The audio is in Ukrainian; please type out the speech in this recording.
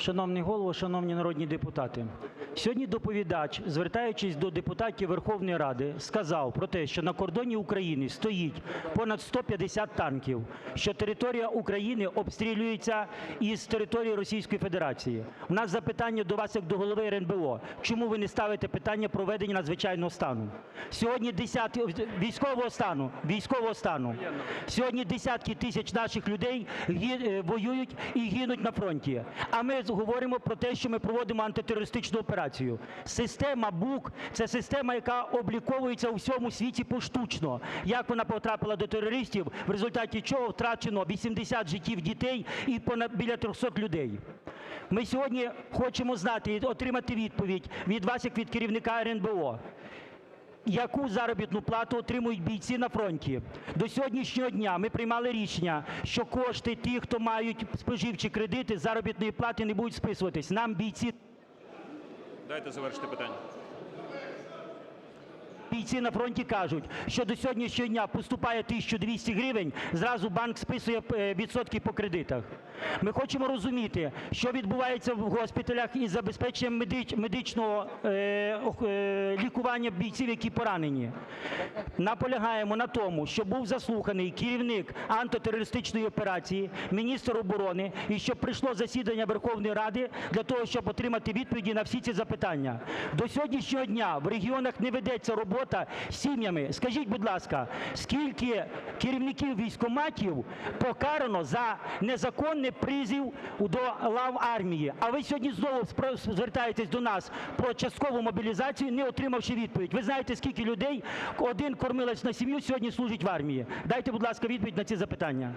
Шановний Голово, шановні народні депутати! Сьогодні доповідач, звертаючись до депутатів Верховної Ради, сказав про те, що на кордоні України стоїть понад 150 танків, що територія України обстрілюється із території Російської Федерації. У нас запитання до вас як до голови РНБО. Чому ви не ставите питання про введення надзвичайного стану? Сьогодні десятки... військового стану, військового стану. Сьогодні десятки тисяч наших людей е, воюють і гинуть на фронті. А ми говоримо про те, що ми проводимо антитерористичну операцію. Система БУК – це система, яка обліковується у всьому світі поштучно. Як вона потрапила до терористів, в результаті чого втрачено 80 життів дітей і понад біля 300 людей. Ми сьогодні хочемо знати і отримати відповідь від вас, як від керівника РНБО. Яку заробітну плату отримують бійці на фронті? До сьогоднішнього дня ми приймали рішення, що кошти тих, хто мають споживчі кредити, заробітної плати не будуть списуватись. Нам бійці Дайте завершити питання. Бійці на фронті кажуть, що до сьогоднішнього дня поступає 1200 гривень, зразу банк списує е, відсотки по кредитах. Ми хочемо розуміти, що відбувається в госпіталях із забезпеченням медичного е, е, лікування бійців, які поранені. Наполягаємо на тому, щоб був заслуханий керівник антитерористичної операції, міністр оборони, і щоб прийшло засідання Верховної Ради для того, щоб отримати відповіді на всі ці запитання. До сьогоднішнього дня в регіонах не ведеться робота з сім'ями. Скажіть, будь ласка, скільки керівників військкоматів покарано за незаконний призів до лав армії? А ви сьогодні знову звертаєтесь до нас про часткову мобілізацію, не отримавши відповідь. Ви знаєте, скільки людей, один кормилець на сім'ю, сьогодні служить в армії? Дайте, будь ласка, відповідь на ці запитання.